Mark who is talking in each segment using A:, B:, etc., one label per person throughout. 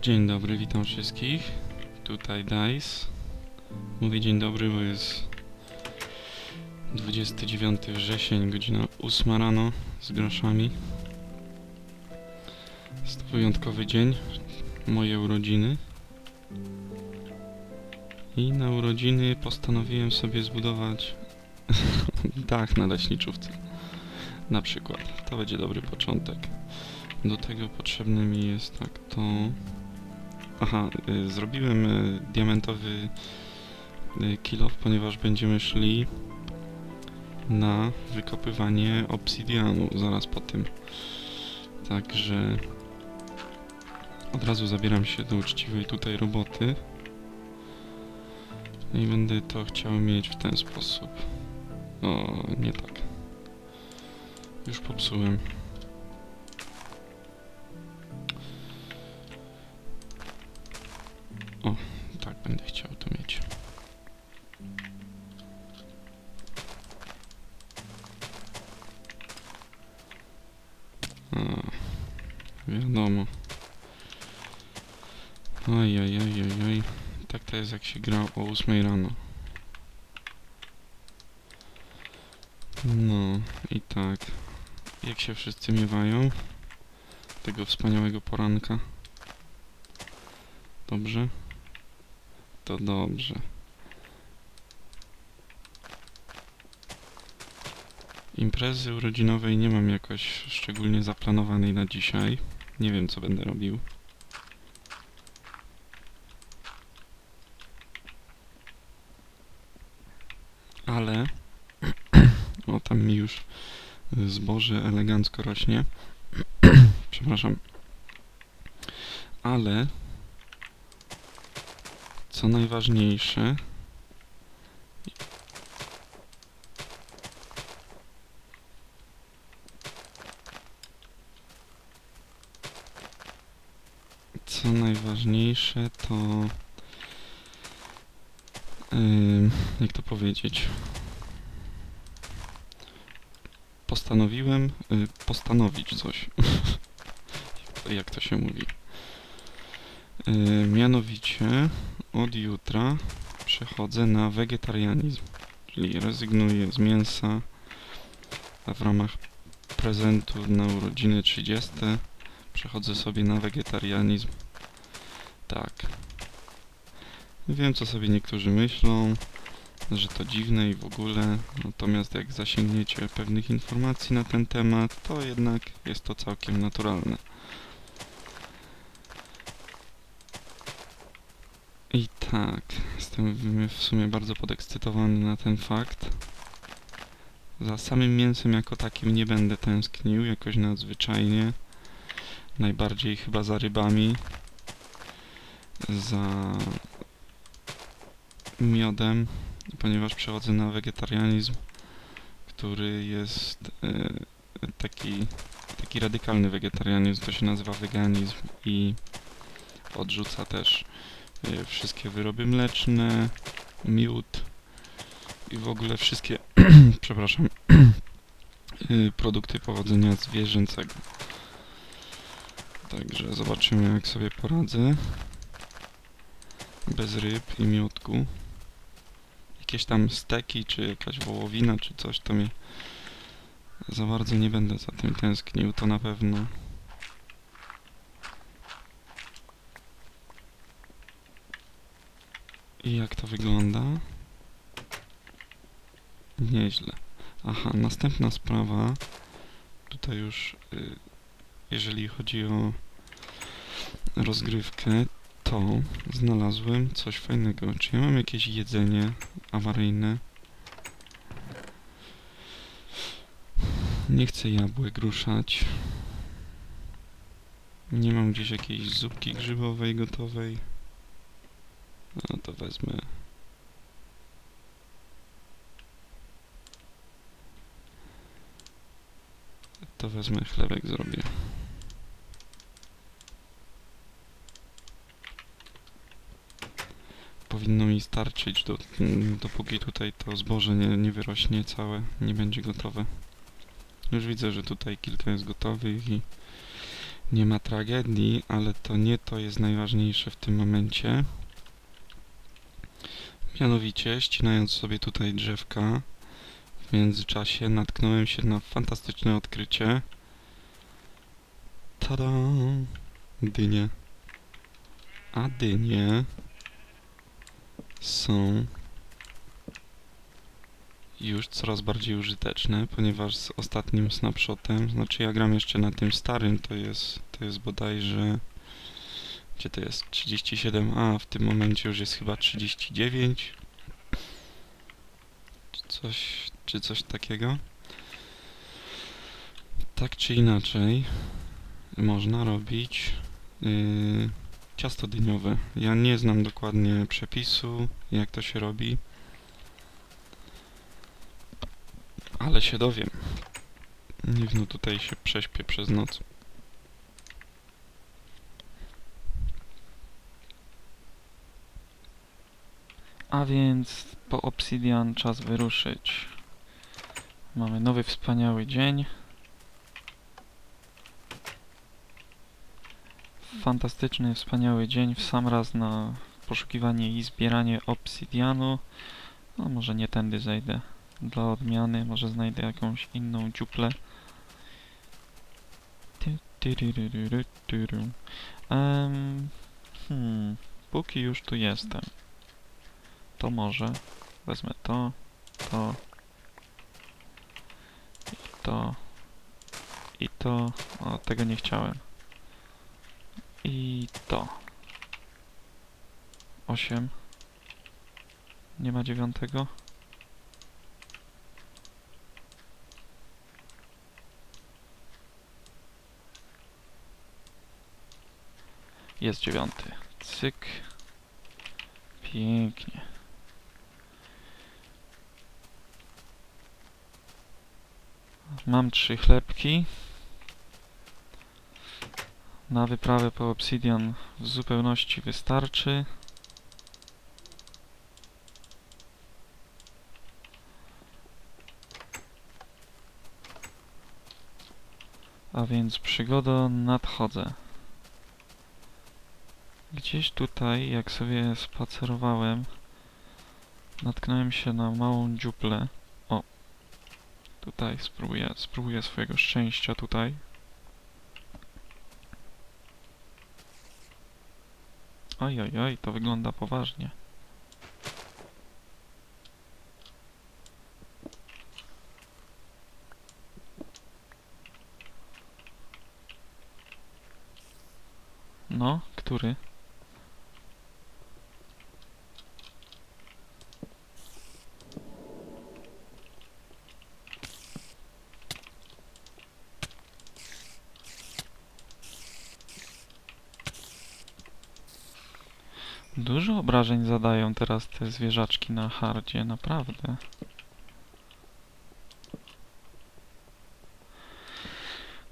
A: Dzień dobry, witam wszystkich. Tutaj Dice. Mówię dzień dobry, bo jest 29 wrzesień, godzina 8 rano z groszami. Jest to wyjątkowy dzień, moje urodziny. I na urodziny postanowiłem sobie zbudować dach na leśniczówce. Na przykład. To będzie dobry początek. Do tego potrzebny mi jest tak to. Aha, y, zrobiłem y, diamentowy y, kilof, ponieważ będziemy szli na wykopywanie obsydianu zaraz po tym. Także od razu zabieram się do uczciwej tutaj roboty. I będę to chciał mieć w ten sposób. O, nie tak. Już popsułem. 8 rano. No i tak. Jak się wszyscy miewają? Tego wspaniałego poranka. Dobrze? To dobrze. Imprezy urodzinowej nie mam jakoś szczególnie zaplanowanej na dzisiaj. Nie wiem co będę robił. Ale... o, tam mi już zboże elegancko rośnie. Przepraszam. Ale co najważniejsze, co najważniejsze to jak to powiedzieć postanowiłem y, postanowić coś jak, to, się mówi mianowicie od jutra przechodzę na wegetarianizm, czyli rezygnuję z mięsa, w ramach prezentu na urodziny 30 przechodzę sobie na wegetarianizm. Tak. Wiem, co sobie niektórzy myślą, że to dziwne i w ogóle, natomiast jak zasięgniecie pewnych informacji na ten temat, to jednak jest to całkiem naturalne. I tak, jestem w- sumie bardzo podekscytowany na ten fakt. Za samym mięsem jako takim nie będę tęsknił jakoś nadzwyczajnie. Najbardziej chyba za rybami. Za miodem, ponieważ przechodzę na wegetarianizm, który jest e, taki, taki radykalny wegetarianizm, to się nazywa weganizm i odrzuca też y, wszystkie wyroby mleczne, miód i w ogóle wszystkie, przepraszam, y, produkty pochodzenia zwierzęcego. Także zobaczymy jak sobie poradzę. Bez ryb i miódku. Jakieś tam steki, czy jakaś wołowina, czy coś, to mnie za bardzo nie będę za tym tęsknił, to na pewno. I jak to wygląda? Nieźle. Aha, następna sprawa. Tutaj już, y, jeżeli chodzi o rozgrywkę, to znalazłem coś fajnego. Czy ja mam jakieś jedzenie awaryjne? Nie chcę jabłek ruszać. Nie mam gdzieś jakiejś zupki grzybowej gotowej. No to wezmę. To wezmę chlebek zrobię. Powinno mi starczyć, do, dopóki tutaj to zboże nie, nie wyrośnie całe, nie będzie gotowe. Już widzę, że tutaj kilka jest gotowych i Nie ma tragedii, ale to nie to jest najważniejsze w tym momencie. Mianowicie, ścinając sobie tutaj drzewka, w międzyczasie natknąłem się na fantastyczne odkrycie. Tada! Dynie. A dynie są już coraz bardziej użyteczne, ponieważ z ostatnim snapshotem, znaczy ja gram jeszcze na tym starym, to jest, to jest bodajże, gdzie to jest, 37, a w tym momencie już jest chyba 39, czy coś, czy coś takiego. Tak czy inaczej, można robić yy, ciasto dyniowe. Ja nie znam dokładnie przepisu, jak to się robi. Ale się dowiem. Niech no tutaj się prześpię przez noc.
B: A więc po Obsidian czas wyruszyć. Mamy nowy wspaniały dzień. Fantastyczny, wspaniały dzień w sam raz na poszukiwanie i zbieranie obsydianu. No może nie tędy zejdę. Dla odmiany może znajdę jakąś inną dziuplę. Em, hmm, póki już tu jestem to może wezmę to, to i to i to, o tego nie chciałem i to. 8 nie ma dziewiątego. Jest dziewiąty. Cyk. Pięknie. Mam trzy chlebki. Na wyprawę po obsidian w zupełności wystarczy. A więc przygodo nadchodzę. Gdzieś tutaj, jak sobie spacerowałem, natknąłem się na małą dziuplę. Tutaj spróbuję, spróbuję swojego szczęścia tutaj. Oj, oj, oj, to wygląda poważnie. No, który? Dużo obrażeń zadają teraz te zwierzaczki na hardzie, naprawdę.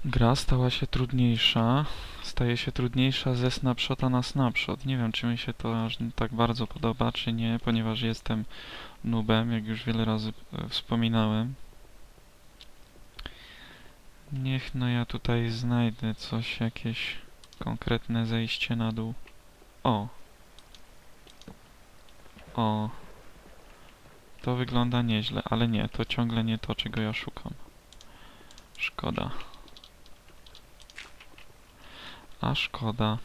B: Gra stała się trudniejsza. Staje się trudniejsza ze snapshota na snapshot. Nie wiem, czy mi się to aż tak bardzo podoba, czy nie, ponieważ jestem noobem, jak już wiele razy e, wspominałem. Niech no ja tutaj znajdę coś, jakieś konkretne zejście na dół. O, o. To wygląda nieźle, ale nie, to ciągle nie to, czego ja szukam. Szkoda. A szkoda.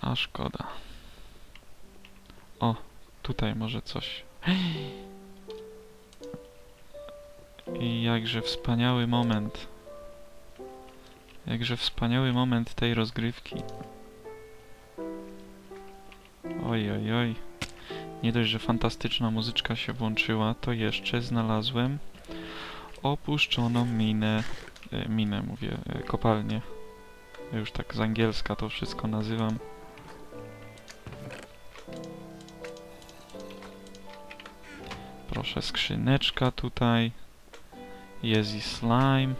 B: A szkoda. O, tutaj może coś. I jakże wspaniały moment. Jakże wspaniały moment tej rozgrywki. Oj, oj, oj. Nie dość, że fantastyczna muzyczka się włączyła, to jeszcze znalazłem opuszczoną minę. E, minę mówię, e, kopalnię. Już tak z angielska to wszystko nazywam. Proszę, skrzyneczka tutaj. Jest i slime.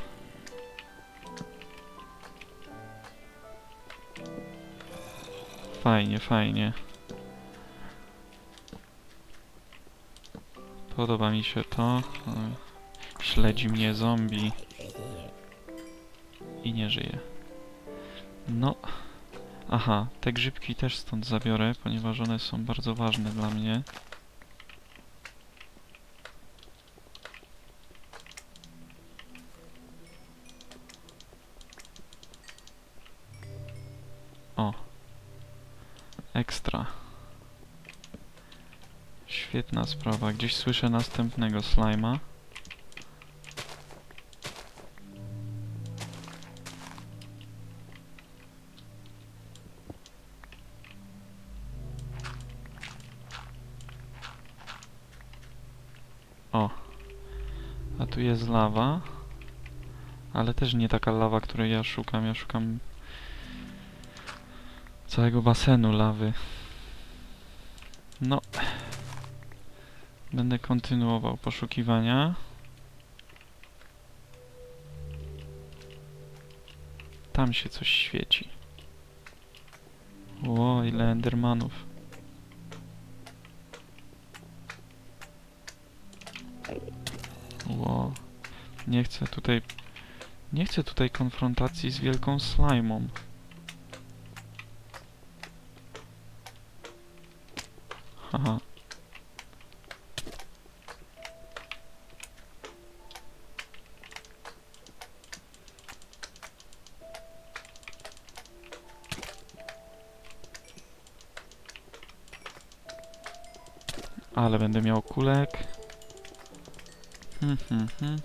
B: Fajnie, fajnie. Podoba mi się to. Śledzi mnie zombie. I nie żyje. No. Aha, te grzybki też stąd zabiorę, ponieważ one są bardzo ważne dla mnie. Świetna sprawa. Gdzieś słyszę następnego slajma. O. A tu jest lawa. Ale też nie taka lawa, której ja szukam. Ja szukam całego basenu lawy. No. Będę kontynuował poszukiwania. Tam się coś świeci. Ło, ile endermanów. Ło. Nie chcę tutaj... Nie chcę tutaj konfrontacji z wielką slajmą. Ale będę miał kulek. Hmm, hmm, hmm.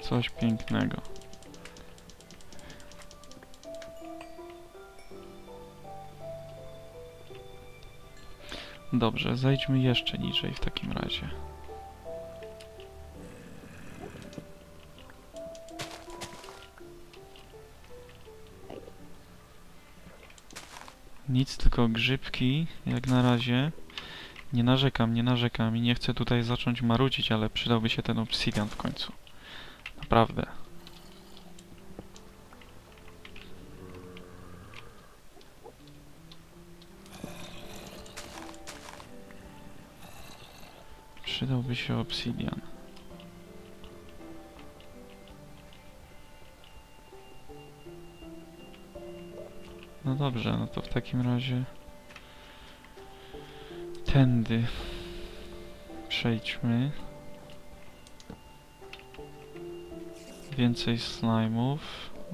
B: Coś pięknego. Dobrze, zejdźmy jeszcze niżej w takim razie. Nic, tylko grzybki, jak na razie. Nie narzekam, nie narzekam i nie chcę tutaj zacząć marudzić, ale przydałby się ten obsidian w końcu. Naprawdę. Przydałby się obsidian. No dobrze, no to w takim razie tędy przejdźmy. Więcej slime'ów.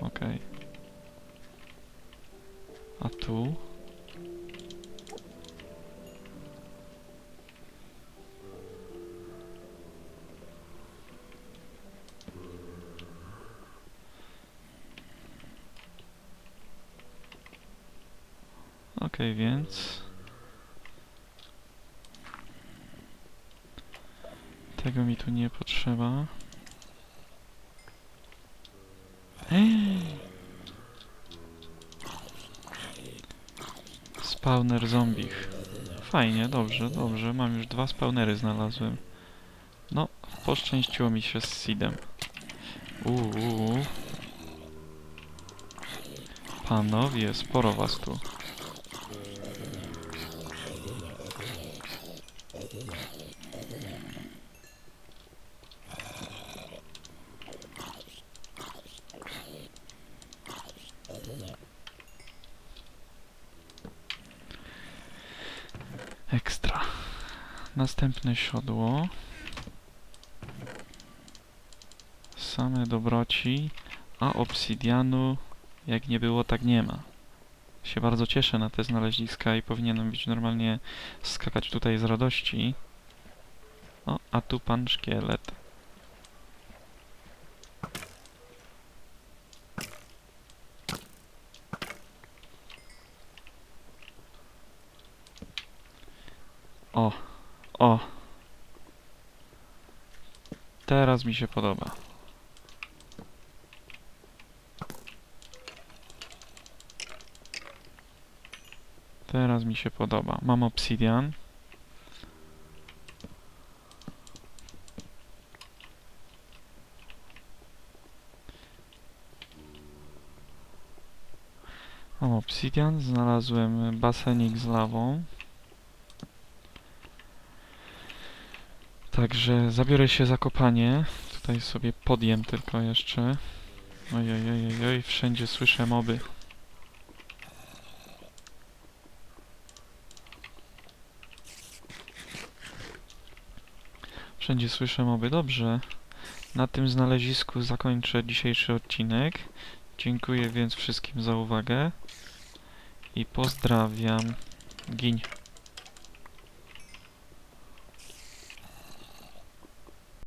B: Okej. A tu? Okej, więc... Tego mi tu nie potrzeba. Spawner zombich. Fajnie, dobrze, dobrze. Mam już dwa spawnery znalazłem. No, poszczęściło mi się z seedem. Uuu. Panowie, sporo was tu. Następne siodło. Same dobroci, a obsydianu jak nie było, tak nie ma. Się bardzo cieszę na te znaleziska i powinienem być normalnie skakać tutaj z radości. O, a tu pan szkielet. O, o. Teraz mi się podoba. Teraz mi się podoba. Mam obsidian. Mam obsidian, znalazłem basenik z lawą. Także zabiorę się za kopanie. Tutaj sobie podjem tylko jeszcze. Oj, oj, oj, oj, oj, wszędzie słyszę moby. Wszędzie słyszę moby. Dobrze. Na tym znalezisku zakończę dzisiejszy odcinek. Dziękuję więc wszystkim za uwagę. I pozdrawiam. Giń.